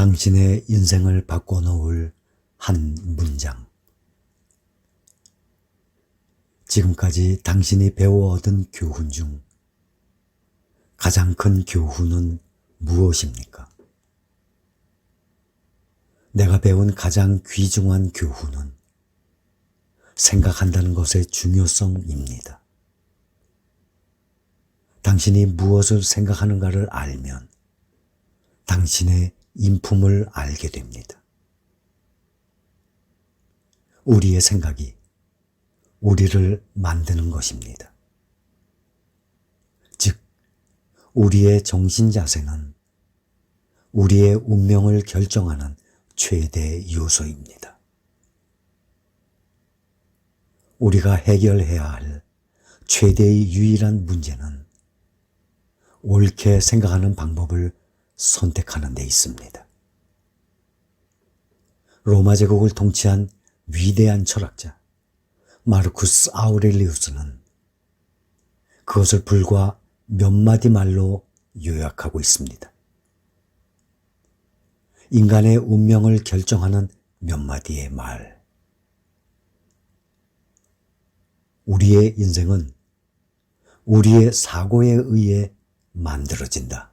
당신의 인생을 바꿔놓을 한 문장. 지금까지 당신이 배워 얻은 교훈 중 가장 큰 교훈은 무엇입니까? 내가 배운 가장 귀중한 교훈은 생각한다는 것의 중요성입니다. 당신이 무엇을 생각하는가를 알면 당신의 인품을 알게 됩니다. 우리의 생각이 우리를 만드는 것입니다. 즉, 우리의 정신 자세는 우리의 운명을 결정하는 최대 요소입니다. 우리가 해결해야 할 최대의 유일한 문제는 옳게 생각하는 방법을 선택하는 데 있습니다. 로마 제국을 통치한 위대한 철학자 마르쿠스 아우렐리우스는 그것을 불과 몇 마디 말로 요약하고 있습니다. 인간의 운명을 결정하는 몇 마디의 말. 우리의 인생은 우리의 사고에 의해 만들어진다.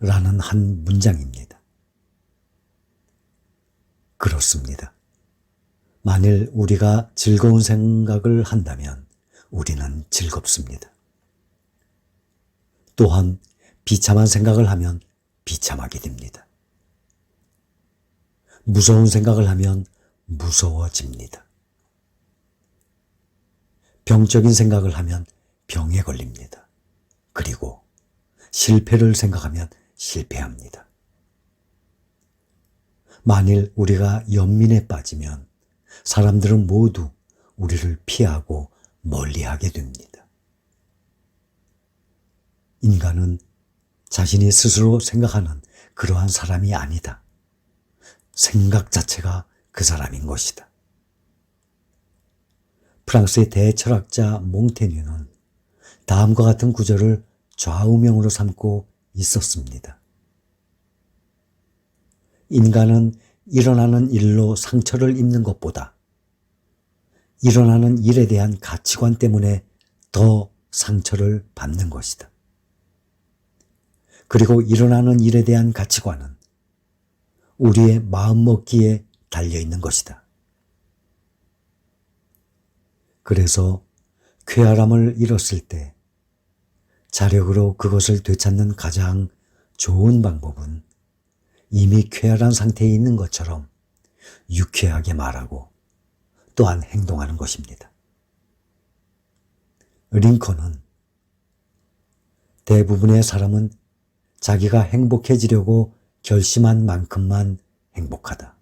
라는 한 문장입니다. 그렇습니다. 만일 우리가 즐거운 생각을 한다면 우리는 즐겁습니다. 또한 비참한 생각을 하면 비참하게 됩니다. 무서운 생각을 하면 무서워집니다. 병적인 생각을 하면 병에 걸립니다. 그리고 실패를 생각하면 실패합니다. 만일 우리가 연민에 빠지면 사람들은 모두 우리를 피하고 멀리하게 됩니다. 인간은 자신이 스스로 생각하는 그러한 사람이 아니다. 생각 자체가 그 사람인 것이다. 프랑스의 대철학자 몽테뉴는 다음과 같은 구절을 좌우명으로 삼고 있었습니다. 인간은 일어나는 일로 상처를 입는 것보다 일어나는 일에 대한 가치관 때문에 더 상처를 받는 것이다. 그리고 일어나는 일에 대한 가치관은 우리의 마음먹기에 달려 있는 것이다. 그래서 쾌활함을 잃었을 때 자력으로 그것을 되찾는 가장 좋은 방법은 이미 쾌활한 상태에 있는 것처럼 유쾌하게 말하고 또한 행동하는 것입니다. 링컨은 대부분의 사람은 자기가 행복해지려고 결심한 만큼만 행복하다.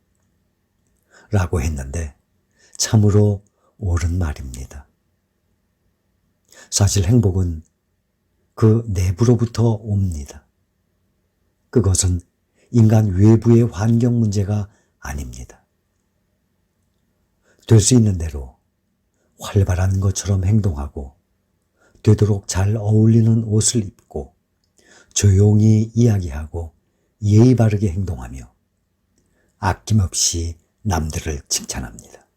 라고 했는데 참으로 옳은 말입니다. 사실 행복은 그 내부로부터 옵니다. 그것은 인간 외부의 환경 문제가 아닙니다. 될 수 있는 대로 활발한 것처럼 행동하고 되도록 잘 어울리는 옷을 입고 조용히 이야기하고 예의 바르게 행동하며 아낌없이 남들을 칭찬합니다.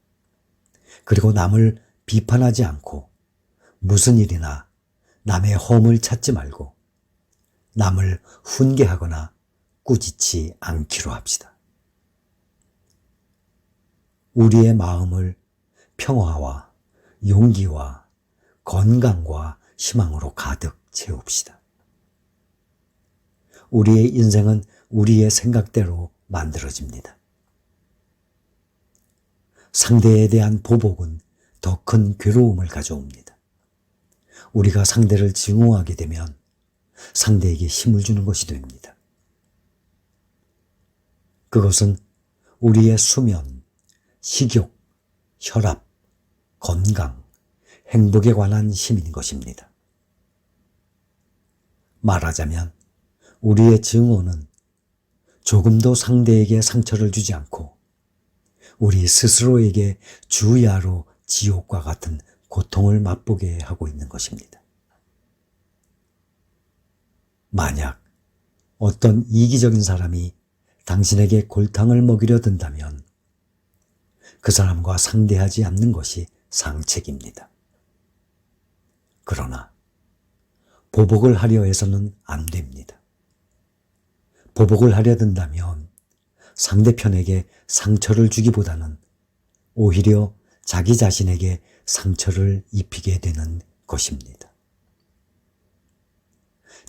그리고 남을 비판하지 않고 무슨 일이나 남의 험을 찾지 말고 남을 훈계하거나 꾸짖지 않기로 합시다. 우리의 마음을 평화와 용기와 건강과 희망으로 가득 채웁시다. 우리의 인생은 우리의 생각대로 만들어집니다. 상대에 대한 보복은 더 큰 괴로움을 가져옵니다. 우리가 상대를 증오하게 되면 상대에게 힘을 주는 것이 됩니다. 그것은 우리의 수면, 식욕, 혈압, 건강, 행복에 관한 힘인 것입니다. 말하자면 우리의 증오는 조금도 상대에게 상처를 주지 않고 우리 스스로에게 주야로 지옥과 같은 고통을 맛보게 하고 있는 것입니다. 만약 어떤 이기적인 사람이 당신에게 골탕을 먹이려 든다면 그 사람과 상대하지 않는 것이 상책입니다. 그러나 보복을 하려 해서는 안 됩니다. 보복을 하려 든다면 상대편에게 상처를 주기보다는 오히려 자기 자신에게 상처를 입히게 되는 것입니다.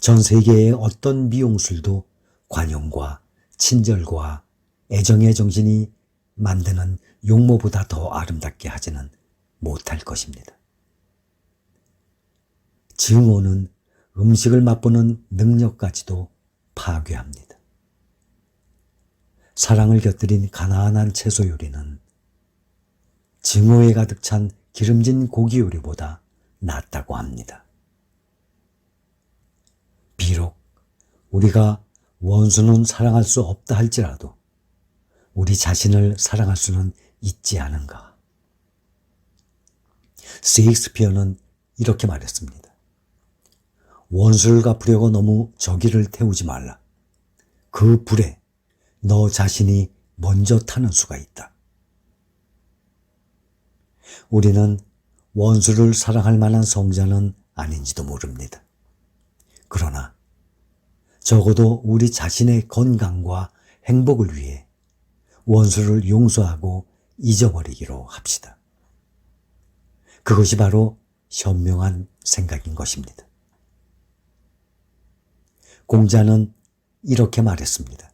전 세계의 어떤 미용술도 관용과 친절과 애정의 정신이 만드는 용모보다 더 아름답게 하지는 못할 것입니다. 증오는 음식을 맛보는 능력까지도 파괴합니다. 사랑을 곁들인 가난한 채소 요리는 증오에 가득 찬 기름진 고기 요리보다 낫다고 합니다. 비록 우리가 원수는 사랑할 수 없다 할지라도 우리 자신을 사랑할 수는 있지 않은가. 세익스피어는 이렇게 말했습니다. 원수를 갚으려고 너무 저기를 태우지 말라. 그 불에 너 자신이 먼저 타는 수가 있다. 우리는 원수를 사랑할 만한 성자는 아닌지도 모릅니다. 그러나 적어도 우리 자신의 건강과 행복을 위해 원수를 용서하고 잊어버리기로 합시다. 그것이 바로 현명한 생각인 것입니다. 공자는 이렇게 말했습니다.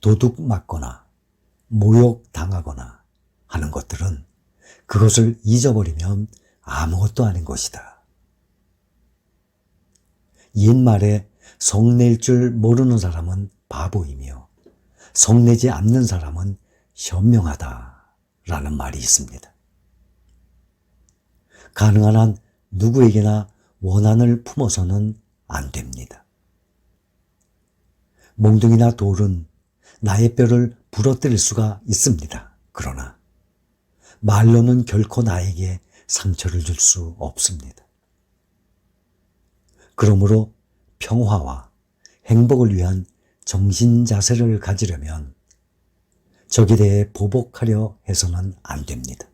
도둑 맞거나 모욕 당하거나 하는 것들은 그것을 잊어버리면 아무것도 아닌 것이다. 옛말에 성낼 줄 모르는 사람은 바보이며 성내지 않는 사람은 현명하다 라는 말이 있습니다. 가능한 한 누구에게나 원한을 품어서는 안 됩니다. 몽둥이나 돌은 나의 뼈를 부러뜨릴 수가 있습니다. 그러나 말로는 결코 나에게 상처를 줄 수 없습니다. 그러므로 평화와 행복을 위한 정신 자세를 가지려면 적에 대해 보복하려 해서는 안 됩니다.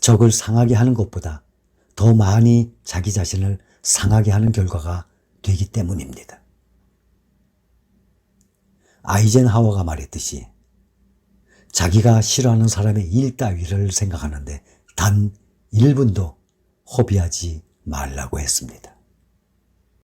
적을 상하게 하는 것보다 더 많이 자기 자신을 상하게 하는 결과가 되기 때문입니다. 아이젠하워가 말했듯이 자기가 싫어하는 사람의 일 따위를 생각하는데 단 1분도 허비하지 말라고 했습니다.